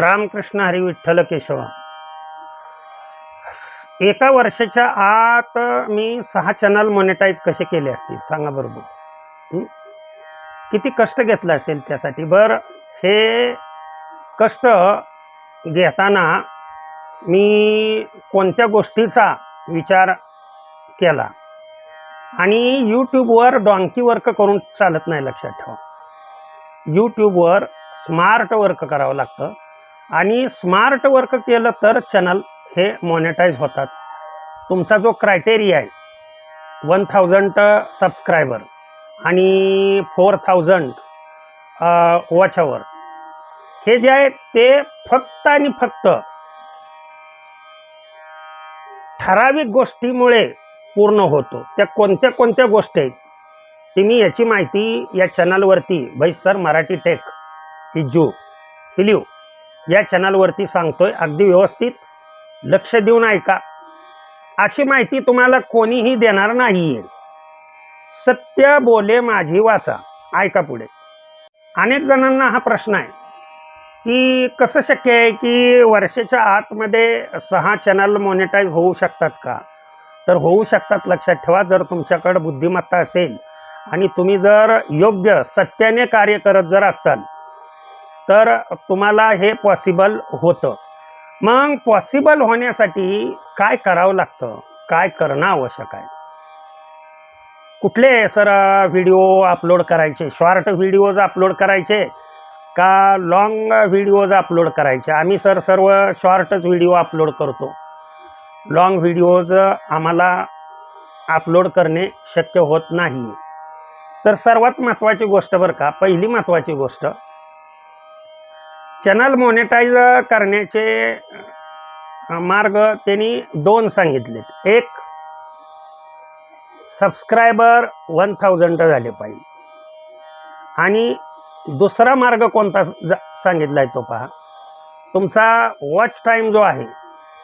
रामकृष्ण हरी विठ्ठल केशव. एका वर्षाच्या आत मी सहा चॅनल मॉनिटाईज कसे केले असतील? सांगा बरोबर किती कष्ट घेतलं असेल त्यासाठी? बरं हे कष्ट घेताना मी कोणत्या गोष्टीचा विचार केला? आणि यूट्यूबवर डॉंकी वर्क करून चालत नाही लक्षात ठेवा. यूट्यूबवर स्मार्ट वर्क करावं लागतं. आणि स्मार्ट वर्क केलं तर चॅनल हे मॉनिटाईज होतात. तुमचा जो क्रायटेरिया आहे वन थाउजंड सबस्क्रायबर आणि फोर थाउजंड वॉचवर हे जे आहे ते फक्त आणि फक्त ठराविक गोष्टीमुळे पूर्ण होतो. त्या कोणत्या कोणत्या गोष्टी आहेत? ती मी याची माहिती या चॅनलवरती भाई सर मराठी टेक इजू हिलिव या चॅनलवरती सांगतोय अगदी व्यवस्थित लक्ष देऊन ऐका. अशी माहिती तुम्हाला कोणीही देणार नाही सत्य बोले माझी वाचा. ऐका पुढे. अनेक जणांना हा प्रश्न आहे की कसं शक्य आहे की वर्षाच्या आतमध्ये सहा चॅनल मॉनिटाईज होऊ शकतात का? तर होऊ शकतात लक्षात ठेवा. जर तुमच्याकडं बुद्धिमत्ता असेल आणि तुम्ही जर योग्य सत्याने कार्य करत जर असाल तर तुम्हाला हे पॉसिबल होतं. मग पॉसिबल होण्यासाठी काय करावं लागतं? काय करणं आवश्यक आहे? कुठले सर व्हिडिओ अपलोड करायचे? शॉर्ट व्हिडिओज अपलोड करायचे? का लाँग व्हिडिओज अपलोड करायचे? आम्ही सर सर्व शॉर्टच व्हिडिओ अपलोड करतो. लाँग व्हिडिओज आम्हाला अपलोड करणे शक्य होत नाही. तर सर्वात महत्त्वाची गोष्ट बरं का पहिली महत्त्वाची गोष्ट चॅनल मॉनिटाईज करण्याचे मार्ग त्यांनी दोन सांगितलेत. एक सबस्क्रायबर वन थाउजंड झाले पाहिजे. आणि दुसरा मार्ग कोणता सांगितला आहे तो पहा. तुमचा वॉच टाईम जो आहे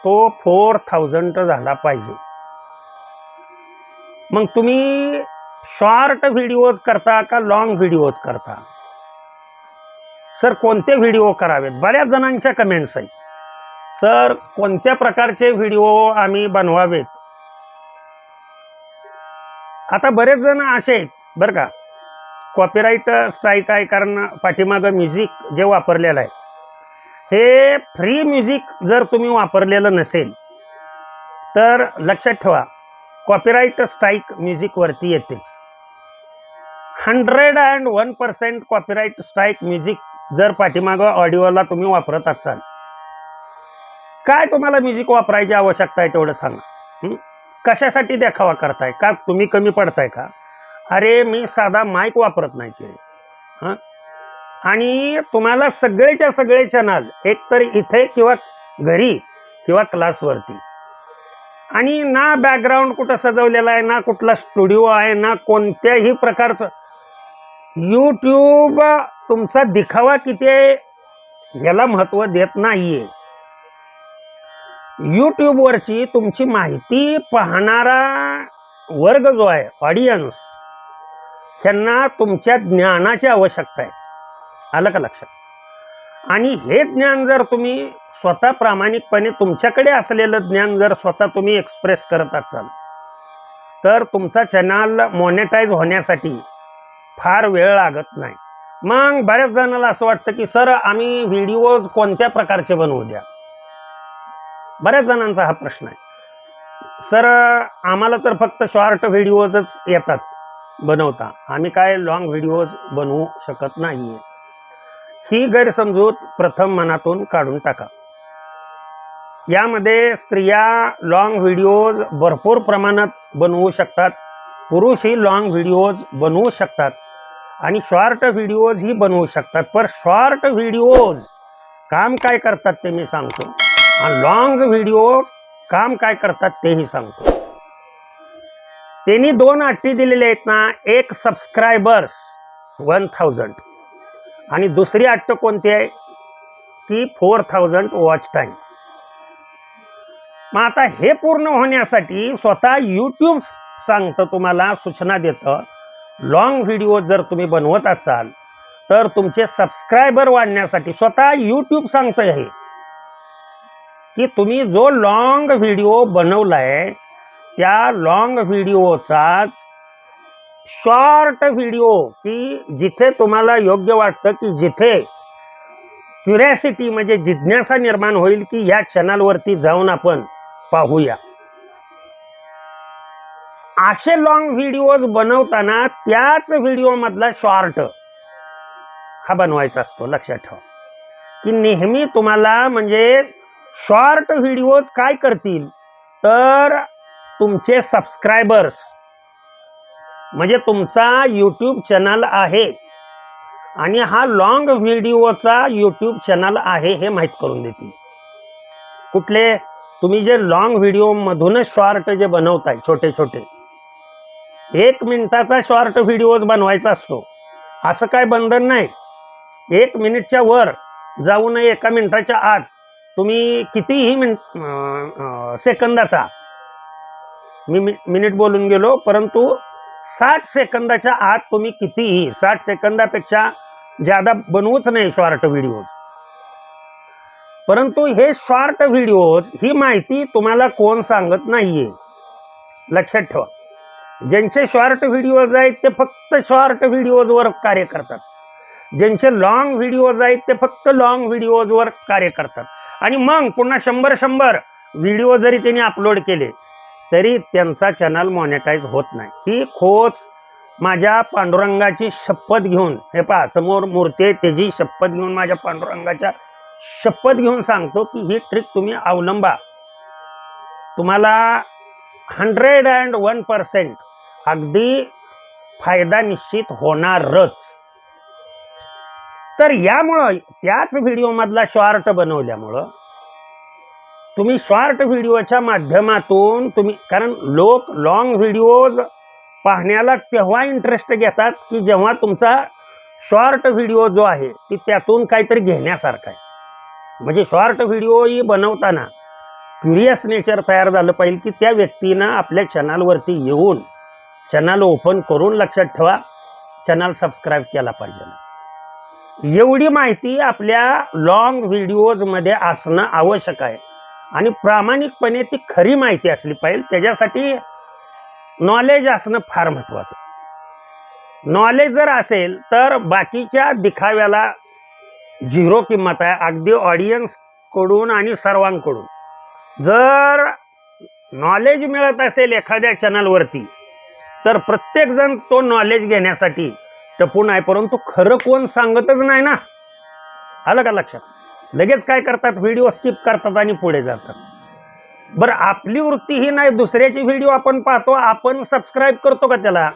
तो फोर थाउजंड झाला पाहिजे. मग तुम्ही शॉर्ट व्हिडिओज करता का लॉंग व्हिडिओज करता? सर कोणते व्हिडिओ करावेत? बऱ्याच जणांच्या कमेंट्स आहेत. सर कोणत्या प्रकारचे व्हिडिओ आम्ही बनवावेत? आता बरेच जण असे आहेत बरं का? कॉपीराईट स्ट्राईक आहे कारण पाठीमागं म्युझिक जे वापरलेलं आहे. हे फ्री म्युझिक जर तुम्ही वापरलेलं नसेल तर लक्षात ठेवा कॉपीराईट स्ट्राईक म्युझिकवरती येतेच. Hundred and one percent copyright strike music जर पाठीमागं ऑडिओला तुम्ही वापरत असाल. काय तुम्हाला म्युझिक वापरायची आवश्यकता आहे तेवढं सांगा. कशासाठी देखावा करताय? का तुम्ही कमी पडताय का? अरे मी साधा माईक वापरत नाही ते. हां? आणि तुम्हाला सगळेच्या सगळे चॅनल एकतर इथे किंवा घरी किंवा क्लासवरती आणि ना बॅकग्राऊंड कुठं सजवलेला आहे ना कुठला स्टुडिओ आहे ना कोणत्याही प्रकारचं. यूट्यूब तुमचा दिखावा किती आहे याला महत्त्व देत नाही आहे यूट्यूबवरची तुमची माहिती पाहणारा वर्ग जो आहे ऑडियन्स ह्यांना तुमच्या ज्ञानाची आवश्यकता आहे. आलं का लक्षात? आणि हे ज्ञान जर तुम्ही स्वतः प्रामाणिकपणे तुमच्याकडे असलेलं ज्ञान जर स्वतः तुम्ही एक्सप्रेस करत असाल तर तुमचा चॅनल मॉनिटाईज होण्यासाठी फार वेळ लागत नाही. मग बऱ्याच जणांना असं वाटतं की सर आम्ही व्हिडिओ कोणत्या प्रकारचे बनवू द्या? बऱ्याच जणांचा हा प्रश्न आहे. सर आम्हाला तर फक्त शॉर्ट व्हिडिओजच येतात बनवता. आम्ही काय लॉंग व्हिडिओज बनवू शकत नाही ही गैरसमजूत प्रथम मनातून काढून टाका. यामध्ये स्त्रिया लॉंग व्हिडिओज भरपूर प्रमाणात बनवू शकतात. पुरुषही लॉंग व्हिडिओज बनवू शकतात. आणि शॉर्ट व्हिडिओज ही बनवू शकतात. पण शॉर्ट व्हिडिओज काम काय करतात ते मी सांगतो. आणि लॉंग व्हिडिओ काम काय करतात तेही सांगतो. त्यांनी दोन अटी दिलेले आहेत ना एक सबस्क्रायबर्स वन थाउजंड आणि दुसरी अट्ट कोणती आहे? की फोर थाउजंड वॉच टाईम मग आता हे पूर्ण होण्यासाठी स्वतः यूट्यूब सांगतं तुम्हाला सूचना देतं. लॉंग व्हिडिओ जर तुम्ही बनवत असाल तर तुमचे सबस्क्रायबर वाढण्यासाठी स्वतः यूट्यूब सांगतंय आहे की तुम्ही जो लॉंग व्हिडिओ बनवलाय त्या लॉंग व्हिडिओचाच शॉर्ट व्हिडिओ की जिथे तुम्हाला योग्य वाटतं की जिथे क्युरॅसिटी म्हणजे जिज्ञासा निर्माण होईल की या चॅनलवरती जाऊन आपण पाहूया. असे लॉंग व्हिडिओज बनवताना त्याच व्हिडिओमधला शॉर्ट हा बनवायचा असतो लक्षात ठेवा. की नेहमी तुम्हाला म्हणजे शॉर्ट व्हिडिओज काय करतील? तर तुमचे सबस्क्रायबर्स म्हणजे तुमचा यूट्यूब चॅनल आहे आणि हा लॉंग व्हिडिओचा यूट्यूब चॅनल आहे हे माहीत करून देतील. कुठले? तुम्ही जे लॉंग व्हिडिओमधूनच शॉर्ट जे बनवताय छोटे छोटे एक मिनिटाचा शॉर्ट व्हिडिओज बनवायचा असतो. असं काय बंधन नाही. एक मिनिटच्या वर जाऊ नये एका मिनिटाच्या आत तुम्ही कितीही मिन सेकंदाचा मी मिनिट बोलून गेलो परंतु साठ सेकंदाच्या आत तुम्ही कितीही साठ सेकंदापेक्षा ज्यादा बनवूच नाही शॉर्ट व्हिडिओज परंतु हे शॉर्ट व्हिडिओज ही माहिती तुम्हाला कोण सांगत नाहीये. लक्षात ठेवा. ज्यांचे शॉर्ट व्हिडिओज आहेत ते फक्त शॉर्ट व्हिडिओजवर कार्य करतात. ज्यांचे लॉंग व्हिडिओज आहेत ते फक्त लॉंग व्हिडिओजवर कार्य करतात. आणि मग पुन्हा शंभर शंभर व्हिडिओ जरी त्यांनी अपलोड केले तरी त्यांचा चॅनल मॉनिटाईज होत नाही. ही खोच माझ्या पांडुरंगाची शपथ घेऊन हे पहा समोर मूर्ती आहे त्याची शपथ घेऊन माझ्या पांडुरंगाच्या शपथ घेऊन सांगतो की ही ट्रिक तुम्ही अवलंबा. तुम्हाला हंड्रेड अँड वन पर्सेंट अगदी फायदा निश्चित होणारच. तर यामुळं त्याच व्हिडिओमधला शॉर्ट बनवल्यामुळं तुम्ही शॉर्ट व्हिडिओच्या माध्यमातून तुम्ही कारण लोक लॉंग व्हिडिओज पाहण्याला तेव्हा इंटरेस्ट घेतात की जेव्हा तुमचा शॉर्ट व्हिडिओ जो आहे ती त्यातून काहीतरी घेण्यासारखा आहे. म्हणजे शॉर्ट व्हिडिओही बनवताना क्युरियस नेचर तयार झालं पाहिजे की त्या व्यक्तीनं आपल्या चॅनलवरती येऊन चॅनल ओपन करून लक्षात ठेवा. चॅनल सबस्क्राईब केला पाहिजे. एवढी माहिती आपल्या लॉंग व्हिडिओजमध्ये असणं आवश्यक आहे. आणि प्रामाणिकपणे ती खरी माहिती असली पाहिजे. त्याच्यासाठी नॉलेज असणं फार महत्त्वाचं नॉलेज जर असेल तर बाकीच्या दिखाव्याला झिरो किंमत आहे. अगदी ऑडियन्सकडून आणि सर्वांकडून. जर नॉलेज मिळत असेल एखाद्या चॅनलवरती तर प्रत्येकजण तो नॉलेज घेण्यासाठी टपून आहे परंतु खरं कोण सांगतच नाही ना? आलं का लक्षात? लगेच काय करतात? व्हिडिओ स्किप करतात आणि पुढे जातात. बरं आपली वृत्ती ही नाही दुसऱ्याची व्हिडिओ आपण पाहतो आपण सबस्क्राईब करतो का त्याला?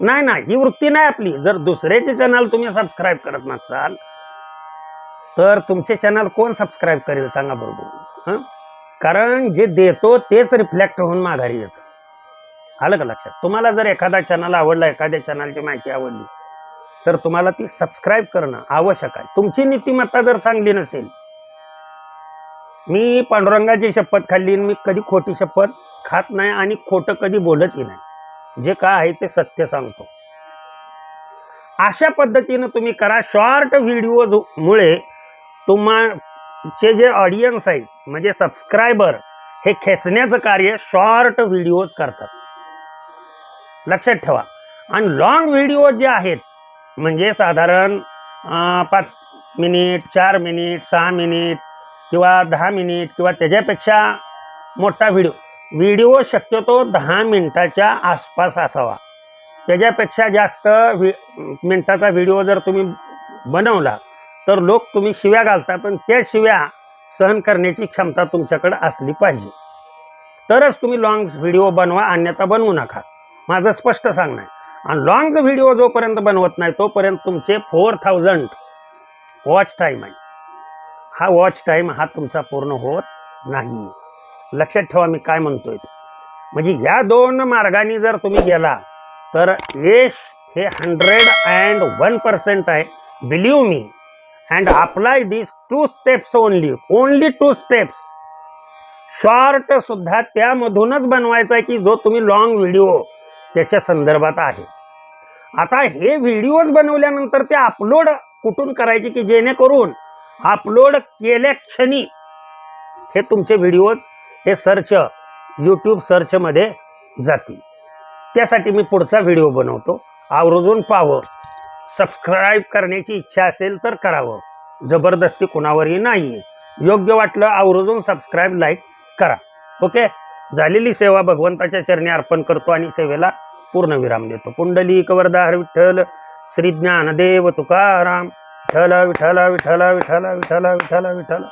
नाही ना ही वृत्ती नाही आपली. जर दुसऱ्याचे चॅनल तुम्ही सबस्क्राईब करत नसाल तर तुमचे चॅनल कोण सबस्क्राईब करेल? सांगा बरोबर कारण जे देतो तेच रिफ्लेक्ट होऊन माघारी येतं. आलं का लक्षात? तुम्हाला जर एखादा चॅनल आवडला एखाद्या चॅनलची माहिती आवडली तर तुम्हाला ती सबस्क्राईब करणं आवश्यक आहे. तुमची नीतिमत्ता जर चांगली नसेल मी पांडुरंगाची शपथ खाल्ली आणि मी कधी खोटी शपथ खात नाही आणि खोटं कधी बोलतही नाही. जे काय आहे ते सत्य सांगतो. अशा पद्धतीनं तुम्ही करा. शॉर्ट व्हिडिओमुळे तुमचे जे ऑडियन्स आहेत म्हणजे सबस्क्रायबर हे खेचण्याचं कार्य शॉर्ट व्हिडिओज करतात. लक्षात ठेवा. आणि लॉंग व्हिडिओ जे आहेत म्हणजे साधारण पाच मिनिट चार मिनिट सहा मिनिट किंवा दहा मिनिट किंवा त्याच्यापेक्षा मोठा व्हिडिओ व्हिडिओ शक्यतो दहा मिनिटाच्या आसपास असावा. त्याच्यापेक्षा जास्त व्हि मिनिटाचा व्हिडिओ जर तुम्ही बनवला तर लोक तुम्ही शिव्या घालता पण त्या शिव्या सहन करण्याची क्षमता तुमच्याकडे असली पाहिजे. तरच तुम्ही लॉंग व्हिडिओ बनवा अन्यथा बनवू नका. माझं स्पष्ट सांगणं आहे. आणि लॉंग व्हिडिओ जोपर्यंत बनवत नाही तोपर्यंत तुमचे फोर थाउजंड वॉच टाईम आहे. हा वॉच टाईम हा तुमचा पूर्ण होत नाही. लक्षात ठेवा मी काय म्हणतोय. म्हणजे ह्या दोन मार्गाने जर तुम्ही गेला तर यश हे हंड्रेड अँड वन पर्सेंट आहे. Believe me and apply this two steps only only two steps short सुद्धा त्यामधूनच बनवायचा आहे की जो तुम्ही लॉंग व्हिडिओ त्याच्या संदर्भात आहे. आता हे व्हिडिओज बनवल्यानंतर ते अपलोड कुठून करायचे की जेणेकरून अपलोड केल्या क्षणी हे तुमचे व्हिडिओज हे सर्च यूट्यूब सर्चमध्ये जातील. त्यासाठी मी पुढचा व्हिडिओ बनवतो. आवर्जून पाहावं. सबस्क्राईब करण्याची इच्छा असेल तर करावं. जबरदस्ती कुणावरही नाही योग्य वाटलं आवर्जून सबस्क्राईब लाईक करा. ओके झालेली सेवा भगवंताच्या चरणी अर्पण करतो आणि सेवेला पूर्ण विराम देतो. पुंडली कवरदार विठ्ठल श्री ज्ञानदेव तुकाराम विठ्ठल विठ्ठल विठ्ठल विठ्ठल विठ्ठल विठ्ठल विठ्ठल.